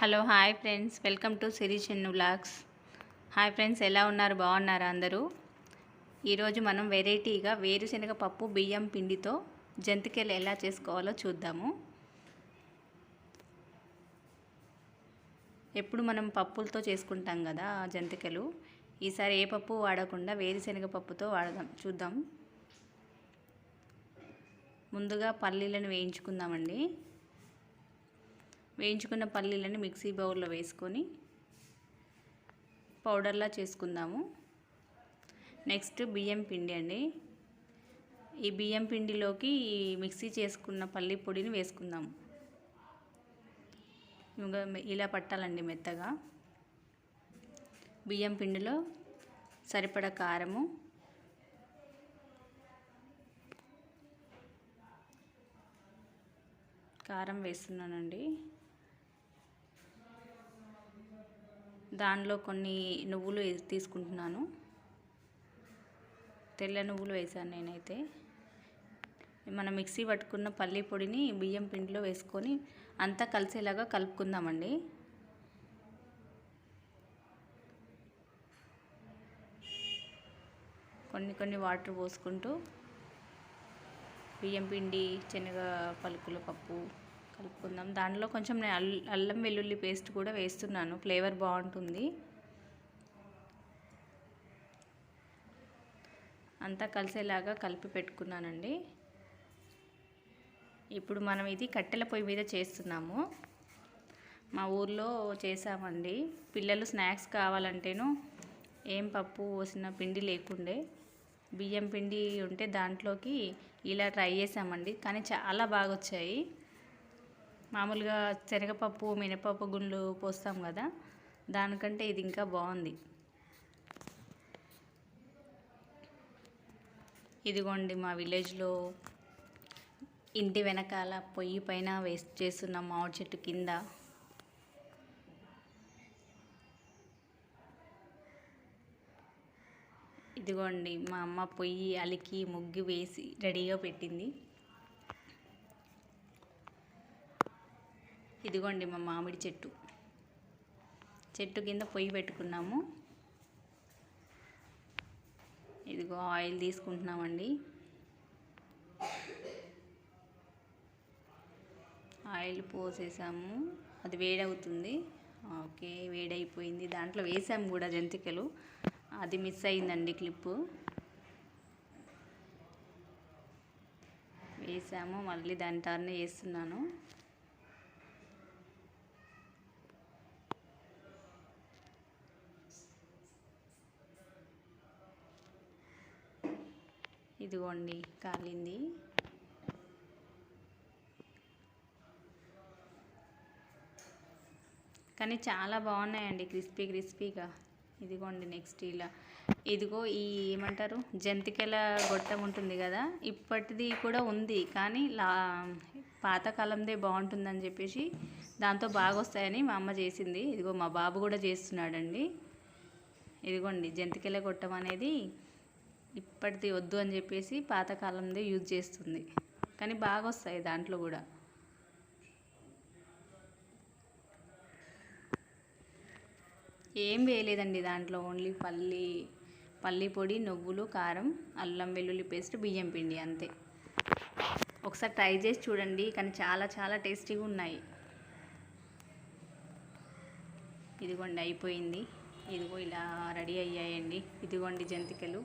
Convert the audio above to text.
Hello hi friends. Welcome to Siri Chinnu blogs hi friends ఎలా ఉన్నారు? బాగున్నారా అందరూ? ఈరోజు మనం వెరైటీగా వేరుశనగ పప్పు బియ్యం పిండితో జంతికలు ఎలా చేసుకోవాలో చూద్దాము. ఎప్పుడు మనం పప్పులతో చేసుకుంటాం కదా ఆ జంతికలు. ఈసారి ఏ పప్పు వాడకుండా వేరుశనగ పప్పుతో వాడదాం చూద్దాం. ముందుగా పల్లీలను వేయించుకుందామండి. వేయించుకున్న పల్లీలని మిక్సీ బౌల్లో వేసుకొని పౌడర్లా చేసుకుందాము. నెక్స్ట్ బియ్యం పిండి అండి. ఈ బియ్యం పిండిలోకి ఈ మిక్సీ చేసుకున్న పల్లి పొడిని వేసుకుందాము ఇంకా ఇలా పట్టాలండి మెత్తగా. బియ్యం పిండిలో సరిపడ కారము కారం వేస్తున్నానండి. దానిలో కొన్ని నువ్వులు తీసుకుంటున్నాను. తెల్ల నువ్వులు వేసాను నేనైతే. మనం మిక్సీ పట్టుకున్న పల్లి పొడిని బియ్యం పిండిలో వేసుకొని అంతా కలిసేలాగా కలుపుకుందామండి. కొన్ని కొన్ని వాటర్ పోసుకుంటూ బియ్యం పిండి శనగ పలుకుల పప్పు కలుపుకుందాం. దానిలో కొంచెం నేను అల్- అల్లం వెల్లుల్లి పేస్ట్ కూడా వేస్తున్నాను. ఫ్లేవర్ బాగుంటుంది. అంతా కలిసేలాగా కలిపి పెట్టుకున్నానండి. ఇప్పుడు మనం ఇది కట్టెల పొయ్యి మీద చేస్తున్నాము. మా ఊర్లో చేసామండి. పిల్లలు స్నాక్స్ కావాలంటేను ఏం పప్పు పోసిన పిండి లేకుండే. బియ్యం పిండి ఉంటే దాంట్లోకి ఇలా ట్రై చేసామండి. కానీ చాలా బాగా వచ్చాయి మామూలుగా శనగపప్పు మినపప్పు గుండ్లు పోస్తాం కదా దానికంటే ఇది ఇంకా బాగుంది. ఇదిగోండి మా విలేజ్లో ఇంటి వెనకాల పొయ్యి పైన వేస్ట్ చేస్తున్న మామిడి చెట్టు కింద. ఇదిగోండి మా అమ్మ పొయ్యి అలికి ముగ్గు వేసి రెడీగా పెట్టింది. ఇదిగోండి మా మామిడి చెట్టు. చెట్టు కింద పొయ్యి పెట్టుకున్నాము. ఇదిగో ఆయిల్ తీసుకుంటున్నామండి. ఆయిల్ పోసేసాము. అది వేడవుతుంది. ఓకే వేడైపోయింది. దాంట్లో వేసాము కూడా జంతికలు. అది మిస్ అయిందండి క్లిప్పు. వేసాము. మళ్ళీ దాని టర్న్ వేస్తున్నాను ఇదిగోండి కాలింది. కానీ చాలా బాగున్నాయండి క్రిస్పీ క్రిస్పీగా. ఇదిగోండి నెక్స్ట్ ఇలా. ఇదిగో ఈ ఏమంటారు జంతికల గొట్టం ఉంటుంది కదా ఇప్పటిది కూడా ఉంది. కానీ లా పాతకాలందే బాగుంటుందని చెప్పేసి దాంతో బాగా వస్తాయని మా అమ్మ చేసింది. ఇదిగో మా బాబు కూడా చేస్తున్నాడండి. ఇదిగోండి జంతికల గొట్టం అనేది. ఇప్పటిది వద్దు అని చెప్పేసి పాతకాలందే యూజ్ చేస్తుంది. కానీ బాగా వస్తాయి దాంట్లో కూడా. ఏం వేయలేదండి దాంట్లో ఓన్లీ పల్లి పల్లి పొడి నువ్వులు కారం అల్లం వెల్లుల్లి పేస్ట్ బియ్యం పిండి అంతే. ఒకసారి ట్రై చేసి చూడండి కానీ చాలా చాలా టేస్టీగా ఉన్నాయి. ఇదిగోండి అయిపోయింది. ఇదిగో ఇలా రెడీ అయ్యాయండి. ఇదిగోండి జంతికలు.